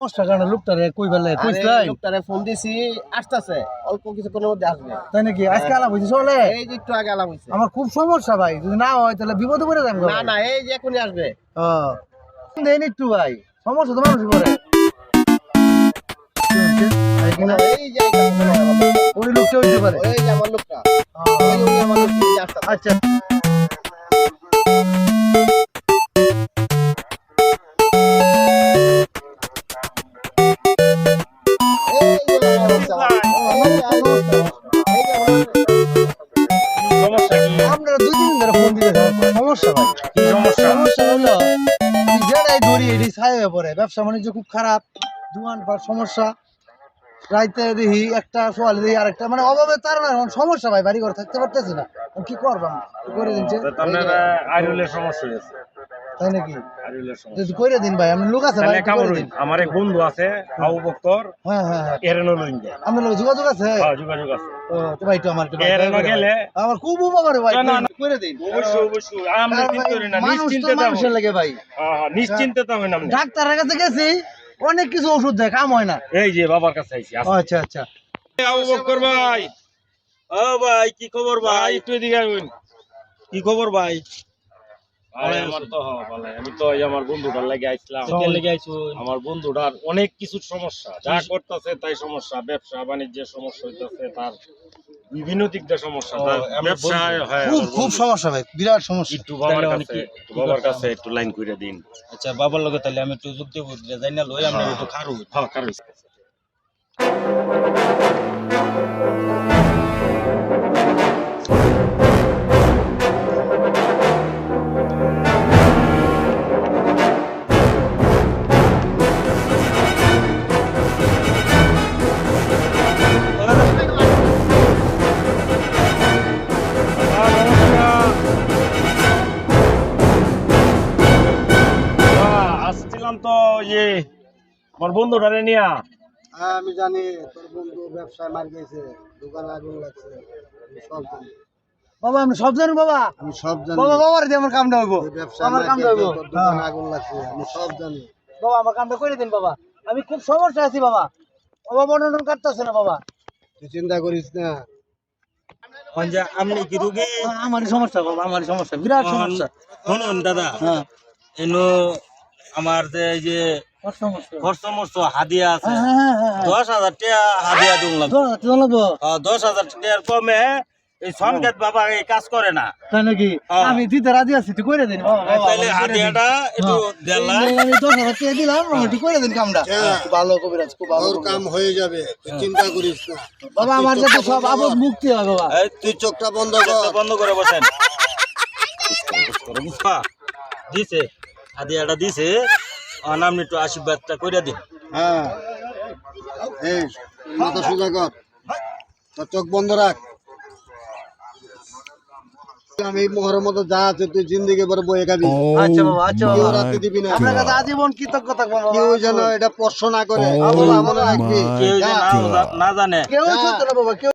সমস্যা কারণ লোকটারে কই বেলে কইছলাই লোকটারে ফোন দিছি আসতেছে। অল্প কিছুক্ষণের মধ্যে আসবে। তাই নাকি? আজকে আলাপ হইছে চলে? এই যে একটু আগে আলাপ আমার খুব সমস্যা ভাই যদি না হয় তাহলে বিপদে পড়ে যাব না না এই যে এখনই আসবে। হ্যাঁ দেন একটু ভাই সমস্যা তো মানুষ করে ওই লোকটা হইতে পারে। যে আমার লোকটা। আচ্ছা। আপনারা দুই দিন ধরে ফোন দিতে সমস্যা ভাই। সমস্যা? সমস্যা হলো এই ধরি এটি ছাই ব্যবসা বাণিজ্য খুব খারাপ দোকান সমস্যা। রাইতে দেখি একটা সোয়াল দেখি আরেকটা মানে অভাবে তার না সমস্যা ভাই বাড়ি ঘর থাকতে পারতেছি না। কি করবাম কি করে দিনছে তো আপনার আইরুলের সমস্যা হয়েছে। তাই নাকি? যদি করে দিন ভাই আমি লোক আছে ভাই আমার এক বন্ধু আছে আবু বক্তর হ্যাঁ হ্যাঁ হ্যাঁ। এরেনো লইন যায়। আপনার লোক যোগাযোগ আছে? হ্যাঁ যোগাযোগ আছে। ও তো ভাই একটু আমার একটু ভাই, এর দয়া করে গেলে? আমার খুব উপকার ভাই না, না, না। দিন। অবশ্যই অবশ্যই আমরা চিন্তা করি না নিশ্চিন্তে যাব মানুষের লাগে ভাই। হ্যাঁ, হ্যাঁ, নিশ্চিন্তে আপনি ডাক্তারের কাছে গেছি অনেক কিছু ওষুধ দেয় কাম হয় না। এই যে বাবার কাছে আইছি আচ্ছা আচ্ছা। আবু বক্কর ভাই। ও ভাই কি খবর ভাই একটু এদিকে আইন কি খবর ভাই ভাই আমার তো হ্যাঁ, ভালো। আমি তো এই আমার বন্ধুটার লাগে আইছিলাম। লেগে আইছো? আমার বন্ধুটার অনেক কিছু সমস্যা যা করতেছে তাই সমস্যা ব্যবসা বাণিজ্যের সমস্যা হইতেছে তার বিভিন্ন দিক দিয়ে সমস্যা হয় খুব খুব সমস্যা ভাই বিরাট সমস্যা। একটু বাবার কাছে একটু বাবার কাছে একটু লাইন করে দিন। আচ্ছা বাবার লগে তাহলে আমি একটু যুদ্ধ বুদ্ধি যাই না লই আমরা একটু খারু। হ্যাঁ কারণ ইয়ে আমার বন্ধুটারে নিয়া। হ্যাঁ আমি জানি তোর বন্ধু ব্যবসায় মার গেছে দোকানে আগুন লাগছে সব জানি। বাবা আমি সব জানি বাবা। আমি সব জানি। বাবা বাবার দিয়ে আমার কামটা হইব। আমার মার কামটা হইব। দোকানে আগুন লাগছে আমি সব জানি। বাবা আমার কামটা করে দিন বাবা। আমি খুব সমস্যা আছি বাবা। বাবা বর্ণন কাটতেছে না বাবা। তুই চিন্তা করিস না। আপনি কি রুগী? আমারই সমস্যা বাবা আমারই সমস্যা বিরাট সমস্যা। শুনুন দাদা। হ্যাঁ। এনো আমার যে হাদিয়া আছে। হ্যাঁ হ্যাঁ হ্যাঁ দশ হাজার টাকা হাদিয়া দশ হাজার টাকার কমে এই বাবা এই কাজ করে না। তাই নাকি। আমি দিতে রাজি আছি তুই করে দিন। তাহলে। হাদিয়াটা একটু। দিলাম আমি দশ হাজার টাকা দিলাম একটু করে দিন কামটা। ভালো কবিরাজ খুব ভালো কাম হয়ে যাবে চিন্তা করিস না। বাবা আমার যাতে সব আপদ মুক্তি বাবা। তুই চোখটা বন্ধ কর। বন্ধ করে বসেন। দিছে। হাদিয়াটা দিছে আপনি একটু আশীর্বাদটা করে দিন। হ্যাঁ। এই মাথা সোজা কর। তোর চোখ বন্ধ রাখ। আমি এই মোহরের মতো যা আছে তুই জিন্দিগি পরে বয়ে খাবি। আচ্ছা বাবা আচ্ছা কেউ বাবা। রাখতে দিবি না। আপনার কাছে আজীবন কৃতজ্ঞ থাকব বাবা। কেউ যেন এটা না করে। মনে রাখবি। কেউ না- না জানে। কেউ চলতে না বাবা কেউ